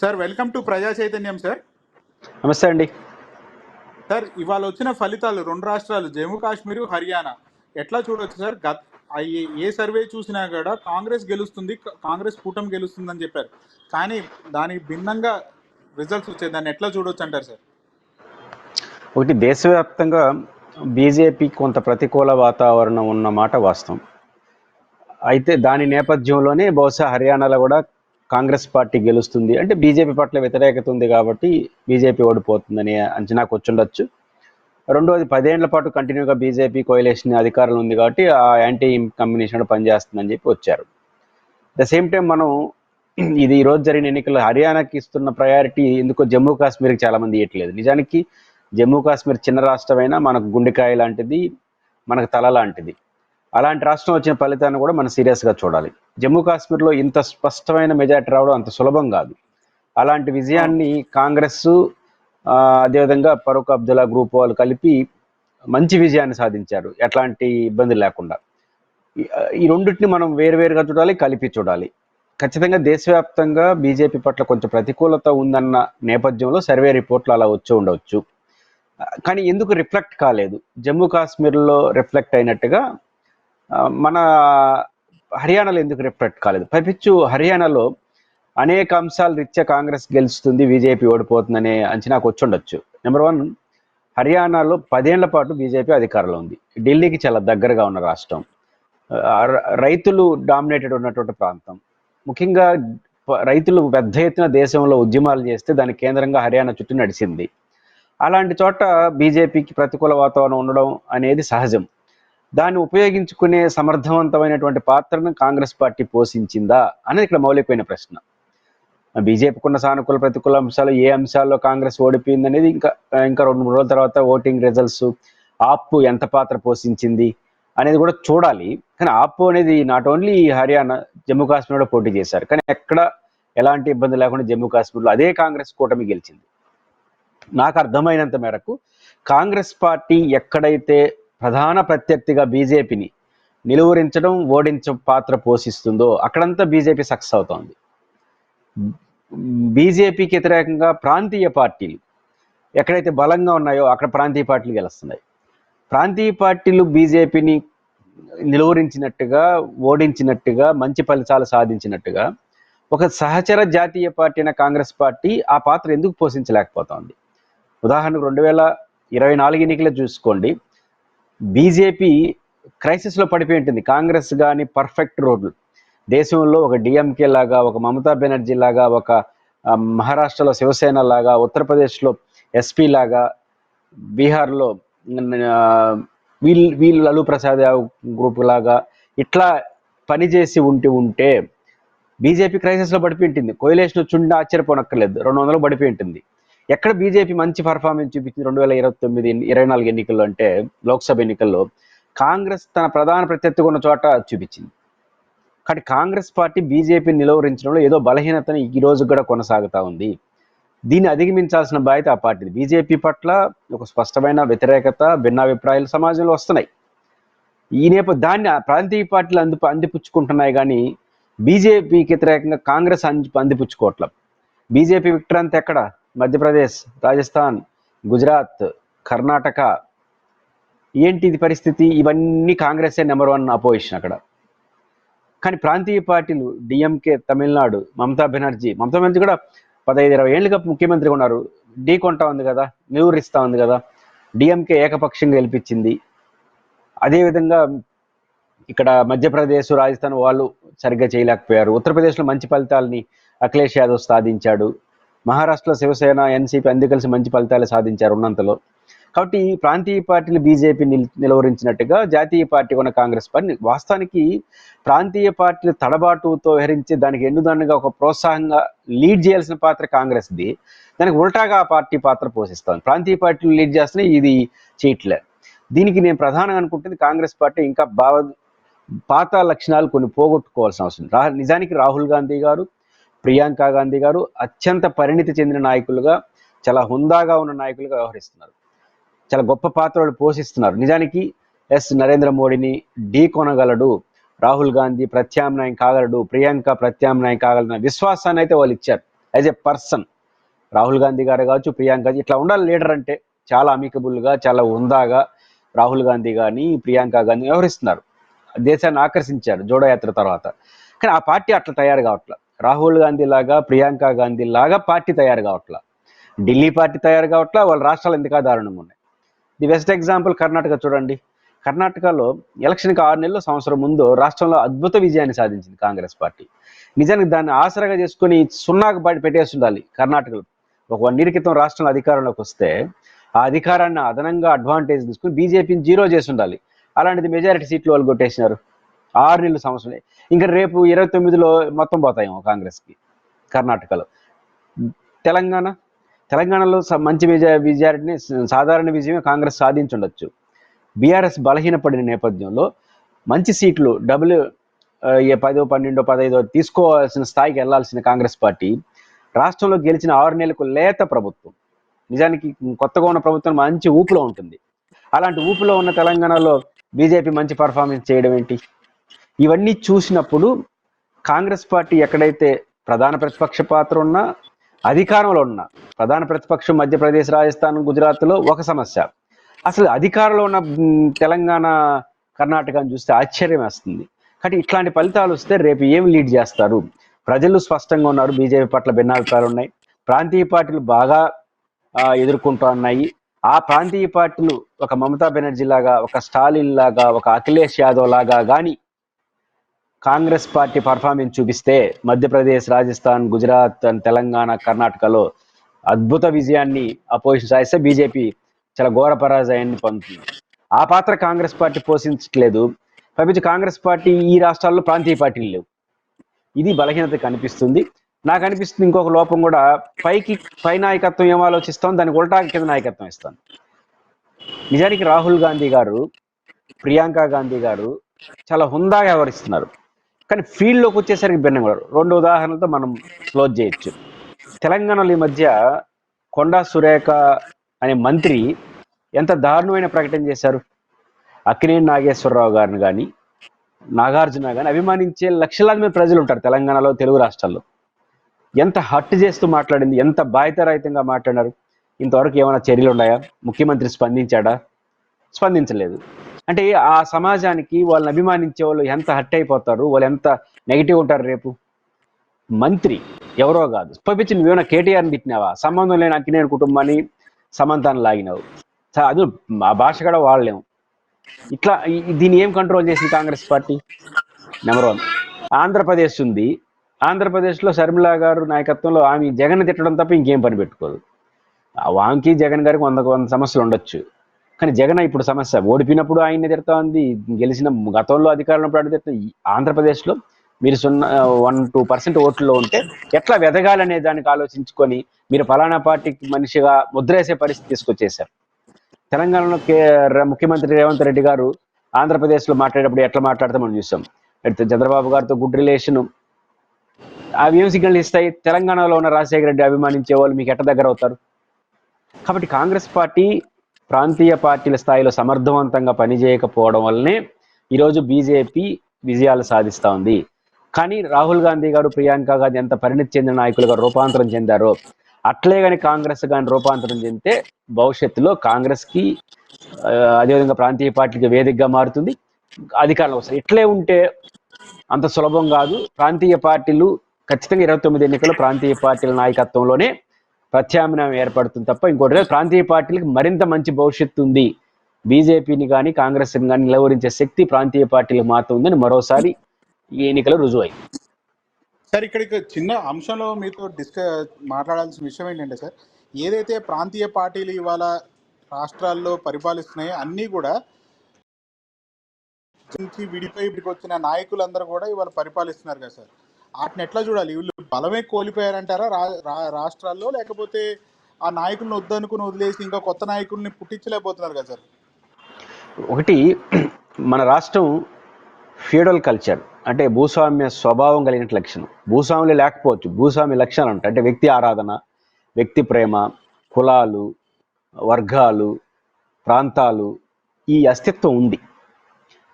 Sir welcome to ప్రజా చైతన్యం sir. నమస్తే అండి. సార్ ఇవాళ వచ్చిన ఫలితాలు రెండు రాష్ట్రాలు జమ్మూ కాశ్మీర్ హర్యానా. ఎట్లా చూడొచ్చు సార్? గత ఏ- సర్వే చూసినా కూడా కాంగ్రెస్ గెలుస్తుంది కాంగ్రెస్ కూటమి గెలుస్తుంది అని చెప్పారు. కానీ దానికి భిన్నంగా రిజల్ట్స్ వచ్చాయి. దాన్ని ఎట్లా చూడొచ్చు అంటారు సార్? ఒకటి దేశవ్యాప్తంగా బీజేపీ కొంత ప్రతికూల వాతావరణం ఉన్న మాట వాస్తవం. అయితే దాని నేపథ్యంలోనే బహుశా హర్యానాలో కూడా కాంగ్రెస్ పార్టీ గెలుస్తుంది. అంటే బీజేపీ పట్ల వ్యతిరేకత ఉంది కాబట్టి బీజేపీ ఓడిపోతుందని అంచనాకు వచ్చుండొచ్చు రెండోది పదేళ్ళ పాటు కంటిన్యూగా బీజేపీ కోయలేషన్ అధికారంలో ఉంది కాబట్టి ఆ యాంటీ కమ్యూనిషన్ పనిచేస్తుందని చెప్పి వచ్చారు. ద సేమ్ టైం మనం ఇది ఈరోజు రోజు జరిగిన ఎన్నికల్లో హర్యానాకి ఇస్తున్న ప్రయారిటీ ఎందుకో జమ్మూ కాశ్మీర్కి చాలామంది ఇవ్వట్లేదు నిజానికి జమ్మూ కాశ్మీర్ చిన్న రాష్ట్రమైనా మనకు గుండెకాయ లాంటిది మనకు తల లాంటిది. అలాంటి రాష్ట్రం వచ్చిన ఫలితాన్ని కూడా మనం సీరియస్గా చూడాలి. జమ్మూ కాశ్మీర్లో ఇంత స్పష్టమైన మెజార్టీ రావడం అంత సులభం కాదు. అలాంటి విజయాన్ని కాంగ్రెస్ అదేవిధంగా ఫరూక్ అబ్దుల్లా గ్రూప్ వాళ్ళు కలిపి మంచి విజయాన్ని సాధించారు. ఎట్లాంటి ఇబ్బంది లేకుండా. ఈ- రెండింటిని మనం వేరువేరుగా చూడాలి కలిపి చూడాలి. ఖచ్చితంగా దేశవ్యాప్తంగా బీజేపీ పట్ల కొంచెం ప్రతికూలత ఉందన్న నేపథ్యంలో సర్వే రిపోర్ట్లు అలా వచ్చి ఉండవచ్చు కానీ ఎందుకు రిఫ్లెక్ట్ కాలేదు? జమ్మూ కాశ్మీర్లో రిఫ్లెక్ట్ అయినట్టుగా మన హర్యానాలో ఎందుకు రిఫ్లెక్ట్ కాలేదు పైపిచ్చు హర్యానాలో అనేక అంశాల రీత్యా కాంగ్రెస్ గెలుస్తుంది బీజేపీ ఓడిపోతుందనే అంచనాకు వచ్చి ఉండొచ్చు నెంబర్ వన్ హర్యానాలో పదేళ్ళ పాటు బీజేపీ అధికారంలో ఉంది. ఢిల్లీకి చాలా దగ్గరగా ఉన్న రాష్ట్రం. రైతులు డామినేటెడ్ ఉన్నటువంటి ప్రాంతం. ముఖ్యంగా రైతులు పెద్ద ఎత్తున దేశంలో ఉద్యమాలు చేస్తే దాని కేంద్రంగా హర్యానా చుట్టూ నడిచింది. అలాంటి చోట బీజేపీకి ప్రతికూల వాతావరణం ఉండడం అనేది సహజం. దాన్ని ఉపయోగించుకునే సమర్థవంతమైనటువంటి పాత్రను కాంగ్రెస్ పార్టీ పోషించిందా అనేది ఇక్కడ మౌలికమైన ప్రశ్న. బీజేపీకున్న సానుకూల ప్రతికూల అంశాలు ఏ అంశాల్లో కాంగ్రెస్ ఓడిపోయింది అనేది ఇంకా ఇంకా రెండు మూడు రోజుల తర్వాత ఓటింగ్ రిజల్ట్స్ ఆప్ ఎంత పాత్ర పోషించింది అనేది కూడా చూడాలి. కానీ ఆప్ అనేది నాట్ ఓన్లీ హర్యానా జమ్మూ కాశ్మీర్లో పోటీ చేశారు కానీ ఎక్కడ ఎలాంటి ఇబ్బంది లేకుండా జమ్మూ కాశ్మీర్లో అదే కాంగ్రెస్ కూటమి గెలిచింది. నాకు అర్థమైనంత మేరకు కాంగ్రెస్ పార్టీ ఎక్కడైతే ప్రధాన ప్రత్యర్థిగా బీజేపీని నిలువరించడం ఓడించ పాత్ర పోషిస్తుందో అక్కడంతా బీజేపీ సక్సెస్ అవుతోంది. బీజేపీకి వ్యతిరేకంగా ప్రాంతీయ పార్టీలు ఎక్కడైతే బలంగా ఉన్నాయో అక్కడ ప్రాంతీయ పార్టీలు గెలుస్తున్నాయి. ప్రాంతీయ పార్టీలు బీజేపీని నిలువరించినట్టుగా ఓడించినట్టుగా మంచి ఫలితాలు సాధించినట్టుగా ఒక సహచర జాతీయ పార్టీ అయిన కాంగ్రెస్ పార్టీ ఆ పాత్ర ఎందుకు పోషించలేకపోతోంది? ఉదాహరణకు రెండు వేల ఇరవై నాలుగు ఎన్నికలు చూసుకోండి. బీజేపీ క్రైసిస్లో పడిపోయి ఉంటుంది. కాంగ్రెస్ కానీ పర్ఫెక్ట్ రోడ్లు. దేశంలో ఒక డిఎంకే లాగా ఒక మమతా బెనర్జీ లాగా ఒక మహారాష్ట్రలో శివసేన లాగా ఉత్తరప్రదేశ్లో ఎస్పీ లాగా బీహార్లో వీళ్ళు వీల్ వీల్ లలు ప్రసాద్ యాదవ్ గ్రూప్ లాగా ఇట్లా పనిచేసి ఉండి ఉంటే బీజేపీ క్రైసిస్లో పడిపోయి ఉంటుంది. కోయిలేషన్ వచ్చి ఉంటే ఆశ్చర్యపోనక్కర్లేదు. రెండు వందలు పడిపోయి ఉంటుంది. ఎక్కడ బీజేపీ మంచి పర్ఫార్మెన్స్ చూపించింది రెండు వేల ఇరవై తొమ్మిది ఇరవై నాలుగు ఎన్నికల్లో అంటే లోక్సభ ఎన్నికల్లో కాంగ్రెస్ తన ప్రధాన ప్రత్యర్థిగా ఉన్న చోట చూపించింది. కానీ కాంగ్రెస్ పార్టీ బీజేపీని నిలువరించడంలో ఏదో బలహీనతను ఈ రోజు కూడా కొనసాగుతా ఉంది. దీన్ని అధిగమించాల్సిన బాధ్యత ఆ పార్టీది. బీజేపీ పట్ల ఒక స్పష్టమైన వ్యతిరేకత భిన్నాభిప్రాయాలు సమాజంలో వస్తున్నాయి. ఈ నేప దాన్ని ఆ ప్రాంతీయ పార్టీలు అంది అందిపుచ్చుకుంటున్నాయి కానీ బీజేపీకి వ్యతిరేకంగా కాంగ్రెస్ అంది అందిపుచ్చుకోవట్ల బీజేపీ విక్టర్ అంతా ఎక్కడ? మధ్యప్రదేశ్ రాజస్థాన్ గుజరాత్ కర్ణాటక. ఏంటి ఇది పరిస్థితి? ఇవన్నీ కాంగ్రెసే నెంబర్ వన్ అపోజిషన్ అక్కడ. కానీ ప్రాంతీయ పార్టీలు డిఎంకే తమిళనాడు మమతా బెనర్జీ మమతా బెనర్జీ కూడా పదహైదు ఇరవై ఏళ్ళుగా ముఖ్యమంత్రిగా ఉన్నారు. ఢీ కొంటా ఉంది కదా నిలువరిస్తా ఉంది కదా డిఎంకే ఏకపక్షంగా గెలిపించింది. అదేవిధంగా ఇక్కడ మధ్యప్రదేశ్ రాజస్థాన్ వాళ్ళు సరిగ్గా చేయలేకపోయారు. ఉత్తరప్రదేశ్లో మంచి ఫలితాలని అఖిలేష్ యాదవ్ సాధించాడు. మహారాష్ట్ర శివసేన ఎన్సీపీ అందరూ కలిసి మంచి ఫలితాలు సాధించారు ఉన్నంతలో. కాబట్టి ప్రాంతీయ పార్టీలు బీజేపీ నిల్ నిలువరించినట్టుగా జాతీయ పార్టీ ఉన్న కాంగ్రెస్ పార్టీ వాస్తవానికి ప్రాంతీయ పార్టీలు తడబాటుతో వ్యవహరించి దానికి ఎన్నుదన్నుగా ఒక ప్రోత్సాహంగా లీడ్ చేయాల్సిన పాత్ర కాంగ్రెస్ది. దానికి ఉల్టాగా ఆ పార్టీ పాత్ర పోషిస్తాను ప్రాంతీయ పార్టీలు లీడ్ చేస్తున్నాయి ఇది చేయట్లే దీనికి నేను ప్రధానంగా అనుకుంటుంది కాంగ్రెస్ పార్టీ ఇంకా భావ పాత లక్షణాలు కొన్ని పోగొట్టుకోవాల్సిన అవసరం. రా నిజానికి రాహుల్ గాంధీ గారు ప్రియాంక గాంధీ గారు అత్యంత పరిణితి చెందిన నాయకులుగా చాలా హుందాగా ఉన్న నాయకులుగా వ్యవహరిస్తున్నారు. చాలా గొప్ప పాత్రలు పోషిస్తున్నారు. నిజానికి ఎస్ నరేంద్ర మోడీని ఢీ కొనగలడు రాహుల్ గాంధీ ప్రత్యామ్నాయం కాగలడు ప్రియాంక ప్రత్యామ్నాయం కాగలదన్న విశ్వాసాన్ని అయితే వాళ్ళు ఇచ్చారు. As a person Rahul Gandhi గారు కావచ్చు ప్రియాంక ఇట్లా ఉండాలి లీడర్ అంటే చాలా అమికబుల్గా చాలా ఉందాగా రాహుల్ గాంధీ కానీ ప్రియాంక గాంధీ వ్యవహరిస్తున్నారు. దేశాన్ని ఆకర్షించారు జోడో యాత్ర తర్వాత. కానీ ఆ పార్టీ అట్లా తయారు కావట్లా. రాహుల్ గాంధీ లాగా ప్రియాంక గాంధీ లాగా పార్టీ తయారు కావట్లా. ఢిల్లీ పార్టీ తయారు కావట్లా వాళ్ళ రాష్ట్రాలు ఎంతగా దారుణంగా ఉన్నాయి. ది బెస్ట్ ఎగ్జాంపుల్ కర్ణాటక చూడండి. కర్ణాటకలో ఎలక్షన్కి ఆరు నెలలు సంవత్సరం ముందు రాష్ట్రంలో అద్భుత విజయాన్ని సాధించింది కాంగ్రెస్ పార్టీ. నిజానికి దాన్ని ఆసరాగా చేసుకుని సున్నాకు బయట పెట్టేసి ఉండాలి కర్ణాటకలో. ఒక వన్ ఇయర్ క్రితం రాష్ట్రంలో అధికారంలోకి వస్తే ఆ అధికారాన్ని అదనంగా అడ్వాంటేజ్ తీసుకుని బీజేపీని జీరో చేసి ఉండాలి. అలాంటిది మెజారిటీ సీట్లు వాళ్ళు కొట్టేసినారు. ఆరు నెలలు సంవత్సరం. ఇంకా రేపు ఇరవై తొమ్మిదిలో మొత్తం పోతాయేమో కాంగ్రెస్కి కర్ణాటకలో. తెలంగాణ? తెలంగాణలో మంచి విజయ విజయాన్ని సాధారణ విజయమే కాంగ్రెస్ సాధించుండొచ్చు. బీఆర్ఎస్ బలహీనపడిన నేపథ్యంలో మంచి సీట్లు డబుల్ ఏ పదో పన్నెండో పదైదో తీసుకోవాల్సిన స్థాయికి వెళ్ళాల్సిన కాంగ్రెస్ పార్టీ రాష్ట్రంలో గెలిచిన ఆరు నెలలకు లేత ప్రభుత్వం. నిజానికి కొత్తగా ఉన్న ప్రభుత్వం మంచి ఊపులో ఉంటుంది. అలాంటి ఊపులో ఉన్న తెలంగాణలో బీజేపీ మంచి పర్ఫార్మెన్స్ చేయడం ఏంటి? ఇవన్నీ చూసినప్పుడు కాంగ్రెస్ పార్టీ ఎక్కడైతే ప్రధాన ప్రతిపక్ష పాత్ర ఉన్నా అధికారంలో ఉన్న ప్రధాన ప్రతిపక్షం మధ్యప్రదేశ్ రాజస్థాన్ గుజరాత్లో ఒక సమస్య. అసలు అధికారంలో ఉన్న తెలంగాణ కర్ణాటకను చూస్తే ఆశ్చర్యం వేస్తుంది. కానీ ఇట్లాంటి ఫలితాలు వస్తే రేపు ఏం లీడ్ చేస్తారు? ప్రజలు స్పష్టంగా ఉన్నారు బీజేపీ పట్ల భిన్నాభిప్రాయాలు ఉన్నాయి. ప్రాంతీయ పార్టీలు బాగా ఎదుర్కొంటూ ఉన్నాయి. ఆ ప్రాంతీయ పార్టీలు ఒక మమతా బెనర్జీ లాగా ఒక స్టాలిన్ లాగా ఒక అఖిలేష్ యాదవ్ లాగా కానీ కాంగ్రెస్ పార్టీ పర్ఫార్మెన్స్ చూపిస్తే మధ్యప్రదేశ్ రాజస్థాన్ గుజరాత్ అండ్ తెలంగాణ కర్ణాటకలో అద్భుత విజయాన్ని అపోజిషన్ సాధిస్తే బీజేపీ చాలా ఘోర పరాజయాన్ని పొందుతుంది. ఆ పాత్ర కాంగ్రెస్ పార్టీ పోషించట్లేదు. పైపించి కాంగ్రెస్ పార్టీ ఈ రాష్ట్రాల్లో ప్రాంతీయ పార్టీలు లేవు. ఇది బలహీనత కనిపిస్తుంది. నాకు అనిపిస్తుంది ఇంకొక లోపం కూడా పైకి పై నాయకత్వం ఏం ఆలోచిస్తాం? దానికి ఉల్టా కింద నాయకత్వం ఇస్తాం. నిజానికి రాహుల్ గాంధీ గారు ప్రియాంక గాంధీ గారు చాలా హుందాగా వ్యవహరిస్తున్నారు. కానీ ఫీల్డ్లోకి వచ్చేసరికి భిన్నంగా రెండు ఉదాహరణలతో మనం క్లోజ్ చేయొచ్చు. తెలంగాణలో ఈ మధ్య కొండా సురేఖ అనే మంత్రి ఎంత దారుణమైన ప్రకటన చేశారు? అక్కినేని నాగేశ్వరరావు గారిని కానీ నాగార్జున కానీ అభిమానించే లక్షలాది మంది ప్రజలు ఉంటారు తెలంగాణలో తెలుగు రాష్ట్రాల్లో. ఎంత హట్ చేస్తూ మాట్లాడింది ఎంత బాధ్యతరహితంగా మాట్లాడారు? ఇంతవరకు ఏమైనా చర్యలు ఉన్నాయా ముఖ్యమంత్రి స్పందించాడా? స్పందించలేదు. అంటే ఆ సమాజానికి వాళ్ళని అభిమానించే వాళ్ళు ఎంత హట్ అయిపోతారు? వాళ్ళు ఎంత నెగిటివ్ ఉంటారు రేపు? మంత్రి ఎవరో కాదు. పంపించి నువ్వేమైనా కేటీఆర్ని తిట్టినావా? సంబంధం లేని అక్కినేని కుటుంబాన్ని సమంతాన్ని లాగినావు. అది మా భాష కూడా వాడలేము. ఇట్లా దీన్ని ఏం కంట్రోల్ చేసింది Congress party? Number one Andhra Pradesh ఉంది. ఆంధ్రప్రదేశ్లో శర్మిల గారు నాయకత్వంలో ఆమె జగన్ తిట్టడం తప్ప ఇంకేం పని పెట్టుకోదు. ఆ వాంకి జగన్ గారికి వంద వంద సమస్యలు ఉండొచ్చు. కానీ జగన్ ఇప్పుడు సమస్య ఓడిపోయినప్పుడు ఆయన్ని తిడతా ఉంది గెలిచిన గతంలో అధికారంలో ఆయన తిడతా ఆంధ్రప్రదేశ్లో మీరు సున్నా వన్ టూ పర్సెంట్ ఓట్లో ఉంటే ఎట్లా వెదగాలనే దానికి ఆలోచించుకొని మీరు ఫలానా పార్టీకి మనిషిగా ముద్రేసే పరిస్థితి తీసుకొచ్చేశారు. తెలంగాణలో ముఖ్యమంత్రి రేవంత్ రెడ్డి గారు ఆంధ్రప్రదేశ్లో మాట్లాడేటప్పుడు ఎట్లా మాట్లాడతాం మనం చూసాం. అయితే చంద్రబాబు గారితో గుడ్ రిలేషన్ అవి ఏం సిగ్నల్ ఇస్తాయి? తెలంగాణలో ఉన్న రాజశేఖర రెడ్డి అభిమానించే వాళ్ళు మీకు ఎట్ట దగ్గర అవుతారు కాబట్టి కాంగ్రెస్ పార్టీ ప్రాంతీయ పార్టీల స్థాయిలో సమర్థవంతంగా పనిచేయకపోవడం వల్లనే ఈరోజు బీజేపీ విజయాలు సాధిస్తూ ఉంది. కానీ రాహుల్ గాంధీ గారు ప్రియాంక గాంధీ ఎంత పరిణితి చెందిన నాయకులుగా రూపాంతరం చెందారో అట్లే కానీ కాంగ్రెస్ కానీ రూపాంతరం చెందితే భవిష్యత్తులో కాంగ్రెస్కి అదేవిధంగా ప్రాంతీయ పార్టీకి వేదికగా మారుతుంది. అధికారంలో వస్తాయి ఇట్లే ఉంటే అంత సులభం కాదు. ప్రాంతీయ పార్టీలు ఖచ్చితంగా ఇరవై తొమ్మిది ఎన్నికలు ప్రాంతీయ పార్టీల నాయకత్వంలోనే ప్రత్యామ్నాయం ఏర్పడుతుంది తప్ప ఇంకోటి ప్రాంతీయ పార్టీలకు మరింత మంచి భవిష్యత్తు ఉంది. బీజేపీని కానీ కాంగ్రెస్ కానీ నిలవరించే శక్తి ప్రాంతీయ పార్టీలకు మాత్రం ఉందని మరోసారి ఈ ఎన్నికలు రుజువైంది సార్ ఇక్కడ చిన్న అంశంలో మీతో డిస్క మాట్లాడాల్సిన విషయం ఏంటంటే సార్ ఏదైతే ప్రాంతీయ పార్టీలు ఇవాళ రాష్ట్రాల్లో పరిపాలిస్తున్నాయో అన్నీ కూడా నుంచి విడిపోయి ఇప్పటికి వచ్చిన నాయకులందరూ కూడా ఇవాళ పరిపాలిస్తున్నారు కదా సార్. వాటిని ఎట్లా చూడాలి? వీళ్ళు బలమే కోల్పోయారంటారా? రా రాష్ట్రాల్లో? లేకపోతే ఆ నాయకులను వద్దనుకుని వదిలేసి ఇంకా కొత్త నాయకుల్ని పుట్టించలేకపోతున్నారు కదా సార్? ఒకటి మన రాష్ట్రం ఫ్యూడల్ కల్చర్ అంటే భూస్వామ్య స్వభావం కలిగిన లక్షణం. భూస్వాములు లేకపోవచ్చు భూస్వామ్య లక్షణాలు ఉంటాయి. అంటే వ్యక్తి ఆరాధన వ్యక్తి ప్రేమ కులాలు వర్గాలు ప్రాంతాలు ఈ అస్తిత్వం ఉంది.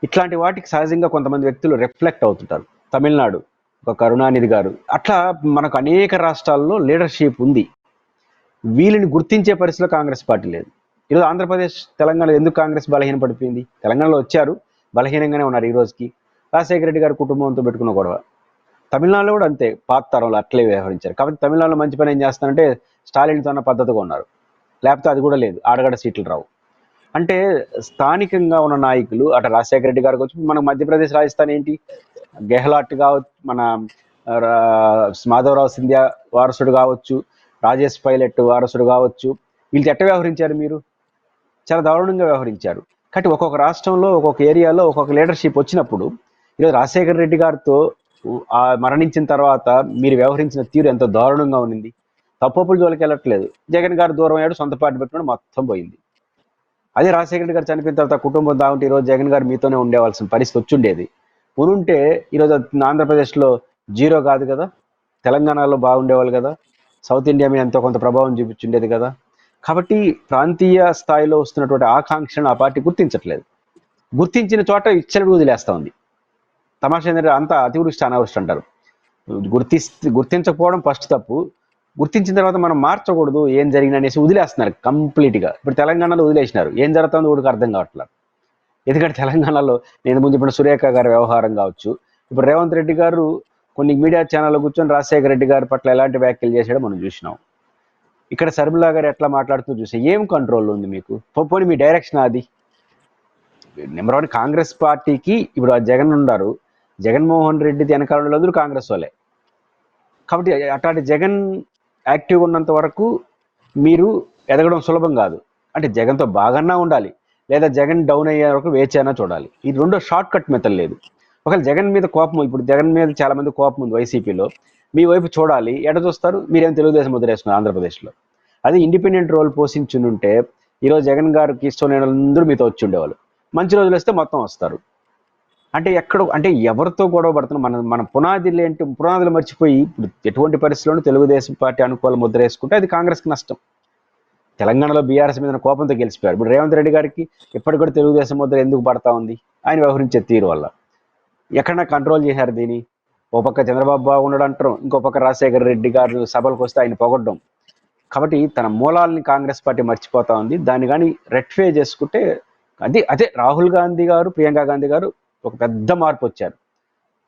ఇట్లాంటి వాటికి సహజంగా కొంతమంది వ్యక్తులు రిఫ్లెక్ట్ అవుతుంటారు. తమిళనాడు ఒక కరుణానిధి గారు. అట్లా మనకు అనేక రాష్ట్రాల్లో లీడర్షిప్ ఉంది. వీళ్ళని గుర్తించే పరిస్థితిలో కాంగ్రెస్ పార్టీ లేదు. ఈరోజు ఆంధ్రప్రదేశ్ తెలంగాణలో ఎందుకు కాంగ్రెస్ బలహీన పడిపోయింది తెలంగాణలో వచ్చారు బలహీనంగానే ఉన్నారు ఈ రోజుకి. రాజశేఖర రెడ్డి గారి కుటుంబంతో పెట్టుకున్న గొడవ. తమిళనాడులో కూడా అంతే పాత తరంలో అట్లే వ్యవహరించారు. కాబట్టి తమిళనాడులో మంచి పని ఏం చేస్తారంటే స్టాలిన్తో ఉన్న పద్ధతిగా ఉన్నారు. లేకపోతే అది కూడా లేదు ఆడగడ సీట్లు రావు. అంటే స్థానికంగా ఉన్న నాయకులు అటు రాజశేఖర రెడ్డి గారికి వచ్చి మన మధ్యప్రదేశ్ రాజస్థాన్ ఏంటి? గెహ్లాట్ కావచ్చు మన రా- మాధవరావు సింధ్యా వారసుడు కావచ్చు రాజేష్ పైలట్ వారసుడు కావచ్చు వీళ్ళు ఎట్ట వ్యవహరించారు మీరు? చాలా దారుణంగా వ్యవహరించారు. కాబట్టి ఒక్కొక్క రాష్ట్రంలో ఒక్కొక్క ఏరియాలో ఒక్కొక్క లీడర్షిప్ వచ్చినప్పుడు ఈరోజు రాజశేఖర రెడ్డి గారితో ఆ మరణించిన తర్వాత మీరు వ్యవహరించిన తీరు ఎంతో దారుణంగా ఉన్నింది. తప్పుల జోలికి వెళ్ళట్లేదు జగన్ గారు దూరం అయ్యాడు సొంత పార్టీ పెట్టుకుని మొత్తం పోయింది. అదే రాజశేఖర రెడ్డి గారు చనిపోయిన తర్వాత కుటుంబం దాగుంటే ఈరోజు జగన్ గారు మీతోనే ఉండేవాల్సిన పరిస్థితి వచ్చుండేది ఉంటే ఈరోజు ఆంధ్రప్రదేశ్లో జీరో కాదు కదా? తెలంగాణలో బాగుండేవాళ్ళు కదా? సౌత్ ఇండియా మీద ఎంతో కొంత ప్రభావం చూపించుండేది కదా? కాబట్టి ప్రాంతీయ స్థాయిలో వస్తున్నటువంటి ఆకాంక్షను ఆ పార్టీ గుర్తించట్లేదు. గుర్తించిన చోట ఇచ్చడి వదిలేస్తూ ఉంది. తమాషా ఏంటంటే అంతా అతివృష్టి అనావృష్టి అంటారు. గుర్తి గుర్తించకపోవడం ఫస్ట్ తప్పు. గుర్తించిన తర్వాత మనం మార్చకూడదు ఏం జరిగింది అనేసి వదిలేస్తున్నారు కంప్లీట్గా. ఇప్పుడు తెలంగాణలో వదిలేసినారు. ఏం జరుగుతుందో కూడా అర్థం కావట్లేదు. ఎందుకంటే తెలంగాణలో నేను ముందు ఇప్పుడు సురేఖ గారి వ్యవహారం కావచ్చు. ఇప్పుడు రేవంత్ రెడ్డి గారు కొన్ని మీడియా ఛానల్లో కూర్చొని రాజశేఖర రెడ్డి గారి పట్ల ఎలాంటి వ్యాఖ్యలు చేశాడో మనం చూసినాం. ఇక్కడ శర్మిలా గారు ఎట్లా మాట్లాడుతూ చూసా ఏం కంట్రోల్ ఉంది మీకు? పోనీ మీ డైరెక్షన్ అది నెంబర్ వన్ కాంగ్రెస్ పార్టీకి ఇప్పుడు ఆ జగన్ ఉన్నారు. జగన్మోహన్ రెడ్డి వెనకాల అందరూ కాంగ్రెస్ వాళ్ళే. కాబట్టి అట్లాంటి జగన్ యాక్టివ్గా ఉన్నంత వరకు మీరు ఎదగడం సులభం కాదు. అంటే జగన్తో బాగన్నా ఉండాలి. లేదా జగన్ డౌన్ అయ్యే వరకు వేచైనా చూడాలి. ఇది రెండో షార్ట్ కట్ మెథడ్ లేదు. ఒకవేళ జగన్ మీద కోపం ఇప్పుడు జగన్ మీద చాలా మంది కోపం ఉంది వైసీపీలో మీ వైపు చూడాలి. ఎట చూస్తారు? మీరేం తెలుగుదేశం వదిలేస్తున్నారు ఆంధ్రప్రదేశ్లో? అది ఇండిపెండెంట్ రోల్ పోషించుంటే ఈరోజు జగన్ గారికి ఇష్టం అందరూ మీతో వచ్చి ఉండేవాళ్ళు. మంచి రోజులు వస్తే మొత్తం వస్తారు. అంటే ఎక్కడ అంటే ఎవరితో గొడవ పడుతున్నాం మన మన పునాదులు ఏంటి పునాదులు మర్చిపోయి ఇప్పుడు ఎటువంటి పరిస్థితుల్లోనూ తెలుగుదేశం పార్టీ అనుకూల ముద్ర వేసుకుంటే అది కాంగ్రెస్కి నష్టం. తెలంగాణలో బీఆర్ఎస్ మీద కోపంతో గెలిచిపోయారు. ఇప్పుడు రేవంత్ రెడ్డి గారికి ఇప్పటికి కూడా తెలుగుదేశం ముద్ర ఎందుకు పడతా ఉంది? ఆయన వ్యవహరించే తీరు వల్ల. ఎక్కడన్నా కంట్రోల్ చేశారు దీన్ని? ఓ పక్క చంద్రబాబు బాగున్నాడు అంటారు ఇంకో పక్క రాజశేఖర రెడ్డి గారు సభలకు వస్తే ఆయన పొగడ్డం. కాబట్టి తన మూలాలని కాంగ్రెస్ పార్టీ మర్చిపోతా ఉంది. దాన్ని కానీ రెట్ఫే చేసుకుంటే అది అదే రాహుల్ గాంధీ గారు ప్రియాంక గాంధీ గారు ఒక పెద్ద మార్పు వచ్చారు.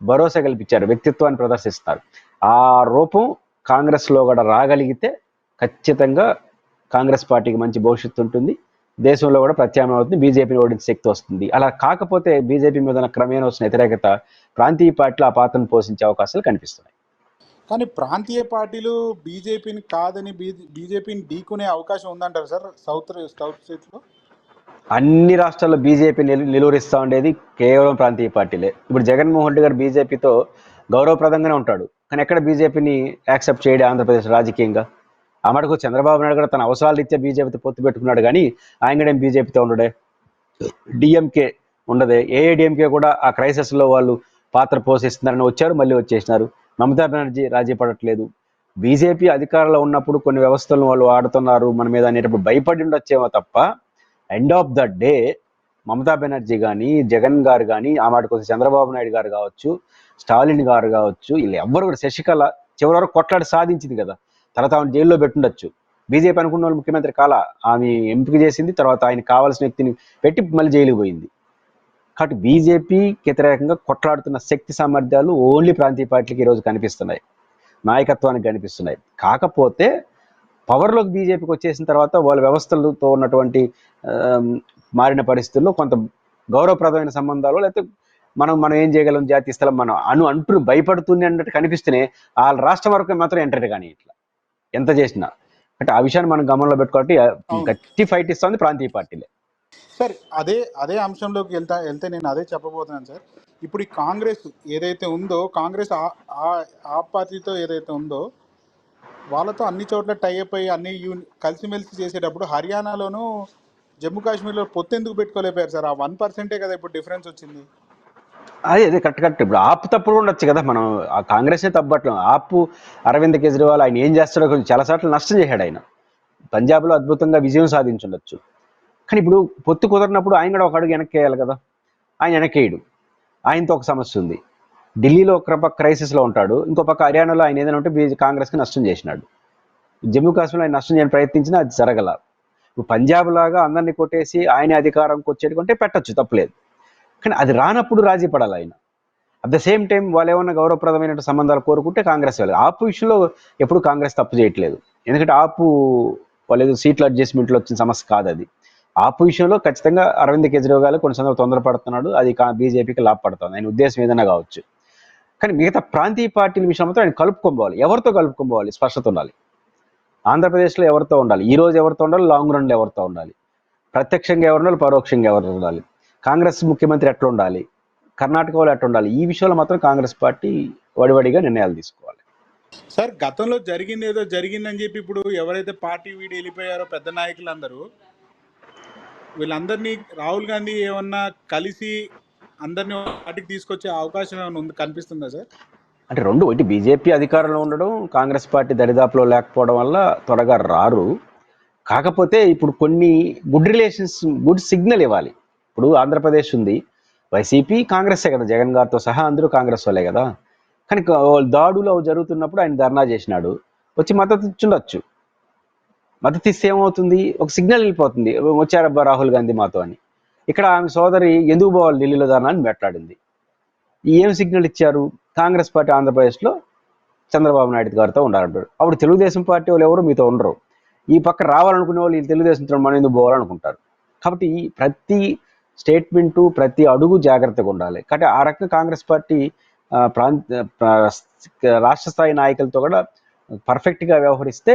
భరోసా కల్పించారు వ్యక్తిత్వాన్ని ప్రదర్శిస్తారు. ఆ రూపం కాంగ్రెస్లో కూడా రాగలిగితే ఖచ్చితంగా కాంగ్రెస్ పార్టీకి మంచి భవిష్యత్తు ఉంటుంది. దేశంలో కూడా ప్రత్యామ్నాయం అవుతుంది. బీజేపీని ఓడించే శక్తి వస్తుంది. అలా కాకపోతే బీజేపీ మీద క్రమేణా వచ్చిన వ్యతిరేకత ప్రాంతీయ పార్టీలు ఆ పాత్రను పోషించే అవకాశాలు కనిపిస్తున్నాయి. కానీ ప్రాంతీయ పార్టీలు బీజేపీని కాదని బీజేపీని ఢీకునే అవకాశం ఉందంటారు సార్? సౌత్ సౌత్ స్టేట్స్లో అన్ని రాష్ట్రాల్లో బీజేపీ నిలు నిలువరిస్తూ ఉండేది కేవలం ప్రాంతీయ పార్టీలే. ఇప్పుడు జగన్మోహన్ రెడ్డి గారు బీజేపీతో గౌరవప్రదంగానే ఉంటాడు. కానీ ఎక్కడ బీజేపీని యాక్సెప్ట్ చేయడం ఆంధ్రప్రదేశ్ రాజకీయంగా? ఆ మటుకు చంద్రబాబు నాయుడు కూడా తన అవసరాలు ఇచ్చే బీజేపీతో పొత్తు పెట్టుకున్నాడు కానీ ఆయన కూడా ఏం బీజేపీతో ఉండడే? డిఎంకే ఉండదే. ఏఐడిఎంకే కూడా ఆ క్రైసిస్లో వాళ్ళు పాత్ర పోషిస్తున్నారని వచ్చారు మళ్ళీ వచ్చేసినారు. మమతా బెనర్జీ రాజీ పడట్లేదు. బీజేపీ అధికారంలో ఉన్నప్పుడు కొన్ని వ్యవస్థలను వాళ్ళు ఆడుతున్నారు మన మీద అనేటప్పుడు భయపడి ఉండొచ్చేమో తప్ప end of the day Mamata Banerjee కానీ జగన్ గారు కానీ ఆ మాట కోసం చంద్రబాబు నాయుడు గారు కావచ్చు స్టాలిన్ గారు కావచ్చు వీళ్ళు ఎవ్వరు కూడా శశికళ చివరి వరకు కొట్లాడి సాధించింది కదా. తర్వాత ఆమె జైల్లో పెట్టుండొచ్చు. బీజేపీ అనుకున్న వాళ్ళు ముఖ్యమంత్రి కాల ఆమె ఎంపిక చేసింది తర్వాత ఆయన కావాల్సిన వ్యక్తిని పెట్టి మళ్ళీ జైలుకి పోయింది. కాబట్టి బీజేపీకి వ్యతిరేకంగా కొట్లాడుతున్న శక్తి సామర్థ్యాలు ఓన్లీ ప్రాంతీయ పార్టీలకి ఈరోజు కనిపిస్తున్నాయి. నాయకత్వానికి కనిపిస్తున్నాయి. కాకపోతే పవర్లోకి బీజేపీకి వచ్చేసిన తర్వాత వాళ్ళ వ్యవస్థలతో ఉన్నటువంటి మారిన పరిస్థితుల్లో కొంత గౌరవప్రదమైన సంబంధాలు లేకపోతే మనం మనం ఏం చేయగలం జాతీయ స్థలం మనం అను అంటూ భయపడుతుంది అన్నట్టు కనిపిస్తేనే వాళ్ళ రాష్ట్రం వరకు మాత్రం ఎంటర్ కానీ ఇట్లా ఎంత చేసినా. అంటే ఆ విషయాన్ని మనం గమనంలో అవును. గట్టి ఫైట్ ఇస్తుంది ప్రాంతీయ పార్టీలే. సార్ అదే అదే అంశంలోకి వెళ్తా వెళ్తే నేను అదే చెప్పబోతున్నాను సార్. ఇప్పుడు ఈ కాంగ్రెస్ ఏదైతే ఉందో కాంగ్రెస్ ఆ- పార్టీతో ఏదైతే ఉందో వాళ్ళతో అన్ని చోట్ల టైఅప్ అయ్యి అన్ని యూని కలిసిమెలిసి చేసేటప్పుడు హర్యానాలోను జమ్మూ కాశ్మీర్లో పొత్తు ఎందుకు పెట్టుకోలేకపోయారు సార్. ఆ వన్ పర్సెంటే కదా ఇప్పుడు డిఫరెన్స్ వచ్చింది. అదే అదే కరెక్ట్ కరెక్ట్. ఇప్పుడు ఆపు తప్పుడు ఉండొచ్చు కదా మనం. ఆ కాంగ్రెసే తప్పట్లేదు ఆపు అరవింద్ కేజ్రీవాల్ ఆయన ఏం చేస్తాడో కొంచెం చాలా సార్లు నష్టం చేశాడు ఆయన. పంజాబ్లో అద్భుతంగా విజయం సాధించుండొచ్చు. కానీ ఇప్పుడు పొత్తు కుదరినప్పుడు ఆయన కూడా ఒక అడుగు వెనక్కి వేయాలి కదా. ఆయన వెనక్కేయడు. ఆయనతో ఒక సమస్య ఉంది. ఢిల్లీలో ఒక పక్క క్రైసిస్లో ఉంటాడు. ఇంకో పక్క హర్యానాలో ఆయన ఏదైనా ఉంటే బీజే కాంగ్రెస్కి నష్టం చేసినాడు. జమ్మూ కాశ్మీర్లో ఆయన నష్టం చేయని ప్రయత్నించినా అది జరగల. ఇప్పుడు పంజాబ్ లాగా అందరినీ కొట్టేసి ఆయన అధికారంకి వచ్చేటుకుంటే పెట్టచ్చు తప్పలేదు. కానీ అది రానప్పుడు రాజీ పడాలి ఆయన. అట్ ద సేమ్ టైం వాళ్ళు ఏమన్నా గౌరవప్రదమైన సంబంధాలు కోరుకుంటే కాంగ్రెస్ వాళ్ళు. ఆపు విషయంలో ఎప్పుడు కాంగ్రెస్ తప్పు చేయట్లేదు. ఎందుకంటే ఆపు వాళ్ళు ఏదో సీట్ల అడ్జస్ట్మెంట్లో వచ్చిన సమస్య కాదు అది. ఆపు విషయంలో ఖచ్చితంగా అరవింద్ కేజ్రీవాల్ కొన్ని సందర్భం తొందరపడుతున్నాడు. అది బీజేపీకి లాభపడుతుంది ఆయన ఉద్దేశం ఏదైనా కావచ్చు. కానీ మిగతా ప్రాంతీయ పార్టీల విషయంలో ఆయన కలుపుకోవాలి ఎవరితో కలుపుకోవాలి స్పష్టత ఉండాలి. ఆంధ్రప్రదేశ్లో ఎవరితో ఉండాలి? ఈ రోజు ఎవరితో ఉండాలి? లాంగ్ రన్లో ఎవరితో ఉండాలి? ప్రత్యక్షంగా ఎవరు ఉండాలి? పరోక్షంగా ఎవరు ఉండాలి? కాంగ్రెస్ ముఖ్యమంత్రి ఎట్లా ఉండాలి కర్ణాటకలో ఎట్లా ఉండాలి ఈ విషయంలో మాత్రం కాంగ్రెస్ పార్టీ వడివడిగా నిర్ణయాలు తీసుకోవాలి. సార్ గతంలో జరిగింది ఏదో జరిగిందని చెప్పి ఇప్పుడు ఎవరైతే పార్టీ వీడి వెళ్ళిపోయారో పెద్ద నాయకులందరూ వీళ్ళందరినీ రాహుల్ గాంధీ ఏమన్నా కలిసి అందరినీ పార్టీకి తీసుకొచ్చే అవకాశం ఏమైనా ఉంది కనిపిస్తుందా సార్? అంటే రెండు ఒకటి బీజేపీ అధికారంలో ఉండడం కాంగ్రెస్ పార్టీ దరిదాపులో లేకపోవడం వల్ల త్వరగా రారు. కాకపోతే ఇప్పుడు కొన్ని గుడ్ రిలేషన్స్ గుడ్ సిగ్నల్ ఇవ్వాలి. ఇప్పుడు ఆంధ్రప్రదేశ్ ఉంది. వైసీపీ కాంగ్రెస్సే కదా జగన్ గారితో సహా అందరూ కాంగ్రెస్ వాళ్ళే కదా. కానీ దాడులు జరుగుతున్నప్పుడు ఆయన ధర్నా చేసినాడు. వచ్చి మద్దతు ఇచ్చుండొచ్చు. మద్దతు ఇస్తే ఏమవుతుంది? ఒక సిగ్నల్ వెళ్ళిపోతుంది. వచ్చారబ్బా రాహుల్ గాంధీ మాతో అని. ఇక్కడ ఆమె సోదరి ఎందుకు పోవాలి ఢిల్లీలో ధర్నా అని మాట్లాడింది. ఏం సిగ్నల్ ఇచ్చారు? కాంగ్రెస్ పార్టీ ఆంధ్రప్రదేశ్లో చంద్రబాబు నాయుడు గారితో ఉండాలంటారు అప్పుడు తెలుగుదేశం పార్టీ వాళ్ళు ఎవరు? మీతో ఉండరు. ఈ పక్క రావాలనుకునే వాళ్ళు ఈ తెలుగుదేశం మనం ఎందుకు పోవాలనుకుంటారు? కాబట్టి ప్రతి స్టేట్మెంటు ప్రతి అడుగు జాగ్రత్తగా ఉండాలి. కాబట్టి ఆ రకంగా కాంగ్రెస్ పార్టీ ప్రాంత రాష్ట్ర స్థాయి నాయకులతో కూడా పర్ఫెక్ట్గా వ్యవహరిస్తే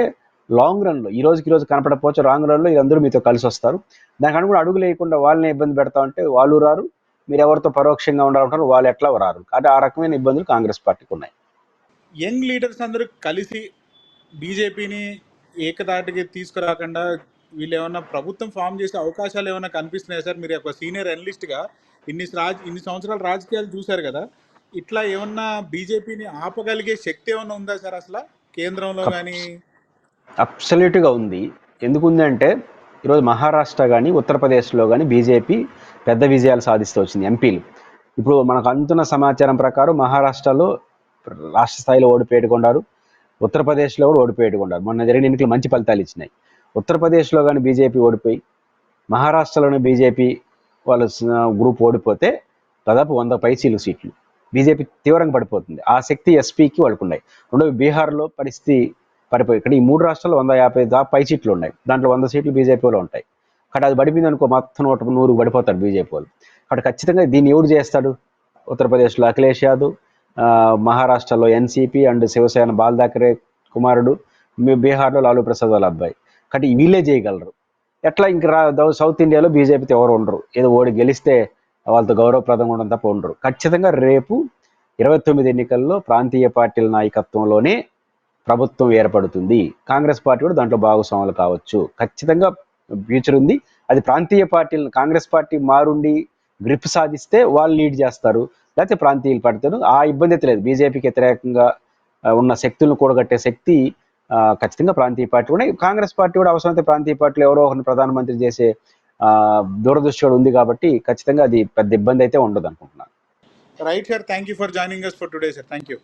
లాంగ్ రన్లో ఈ రోజుకి రోజు కనపడపోవచ్చు లాంగ్ రన్లో వీళ్ళందరూ మీతో కలిసి వస్తారు. దానికి అనుగుణ అడుగు లేకుండా వాళ్ళని ఇబ్బంది పెడతా ఉంటే వాళ్ళు రారు. మీరు ఎవరితో పరోక్షంగా ఉండాలంటారు వాళ్ళు ఎట్లా రారు. అంటే ఆ రకమైన ఇబ్బందులు కాంగ్రెస్ పార్టీకి ఉన్నాయి. యంగ్ లీడర్స్ అందరూ కలిసి బీజేపీని ఏకదాటికి తీసుకురాకుండా వీళ్ళు ఏమన్నా ప్రభుత్వం ఫామ్ చేసే అవకాశాలు ఏమైనా కనిపిస్తున్నాయా సార్? మీరు ఒక సీనియర్ అనలిస్ట్గా ఇన్ని రాజ్ ఇన్ని సంవత్సరాలు రాజకీయాలు చూశారు కదా ఇట్లా ఏమన్నా బీజేపీని ఆపగలిగే శక్తి ఏమన్నా ఉందా సార్ అసలు కేంద్రంలో కానీ అబ్సల్యూట్గా ఉంది. ఎందుకు ఉంది అంటే ఈరోజు మహారాష్ట్ర కానీ ఉత్తరప్రదేశ్లో కానీ బీజేపీ పెద్ద విజయాలు సాధిస్తూ వచ్చింది ఎంపీలు. ఇప్పుడు మనకు అందుతున్న సమాచారం ప్రకారం మహారాష్ట్రలో రాష్ట్ర స్థాయిలో ఓడిపోయేటుకున్నారు ఉత్తరప్రదేశ్లో కూడా ఓడిపోయేటుకున్నారు మొన్న జరిగిన ఎన్నికలు మంచి ఫలితాలు ఇచ్చినాయి. ఉత్తరప్రదేశ్లో కానీ బీజేపీ ఓడిపోయి మహారాష్ట్రలోని బీజేపీ వాళ్ళ గ్రూప్ ఓడిపోతే దాదాపు వంద పైచీలు సీట్లు. బీజేపీ తీవ్రంగా పడిపోతుంది. ఆ శక్తి ఎస్పీకి వాళ్ళకు ఉన్నాయి రెండవ బీహార్లో పరిస్థితి పడిపోయి ఇక్కడ ఈ మూడు రాష్ట్రాల్లో వంద యాభై దా పై సీట్లు ఉన్నాయి. దాంట్లో వంద సీట్లు బీజేపీలో ఉంటాయి. కాబట్టి అది పడిపోయింది అనుకో మొత్తం నూట నూరు పడిపోతారు బీజేపీ వాళ్ళు. కాబట్టి ఖచ్చితంగా దీన్ని ఎవడు చేస్తాడు? ఉత్తరప్రదేశ్లో అఖిలేష్ యాదవ్ మహారాష్ట్రలో ఎన్సీపీ అండ్ శివసేన బాల్ థాకరే కుమారుడు బీహార్లో లాలూ ప్రసాద్ వాళ్ళ అబ్బాయి. కాబట్టి వీళ్ళే చేయగలరు. ఎట్లా ఇంక సౌత్ ఇండియాలో బీజేపీతో ఎవరు ఉండరు. ఏదో ఓడి గెలిస్తే వాళ్ళతో గౌరవప్రదంగా ఉండడం తప్ప ఉండరు. ఖచ్చితంగా రేపు ఇరవై తొమ్మిది ఎన్నికల్లో ప్రాంతీయ పార్టీల నాయకత్వంలోనే ప్రభుత్వం ఏర్పడుతుంది. కాంగ్రెస్ పార్టీ కూడా దాంట్లో భాగస్వాములు కావచ్చు. ఖచ్చితంగా ఫ్యూచర్ ఉంది. అది ప్రాంతీయ పార్టీలు కాంగ్రెస్ పార్టీ మారుండి గ్రిప్ సాధిస్తే వాళ్ళు లీడ్ చేస్తారు. లేకపోతే ప్రాంతీయులు పడతారు ఆ ఇబ్బంది అయితే లేదు. బీజేపీకి వ్యతిరేకంగా ఉన్న శక్తులను కూడగట్టే శక్తి ఖచ్చితంగా ప్రాంతీయ పార్టీ కూడా కాంగ్రెస్ పార్టీ కూడా అవసరమైతే ప్రాంతీయ పార్టీలు ఎవరో ఒకరిని ప్రధానమంత్రి చేసే ఆ, దూరదృష్టి ఉంది కాబట్టి ఖచ్చితంగా అది పెద్ద ఇబ్బంది అయితే ఉండదు అనుకుంటున్నాను. Right sir thank you for joining us for today sir thank you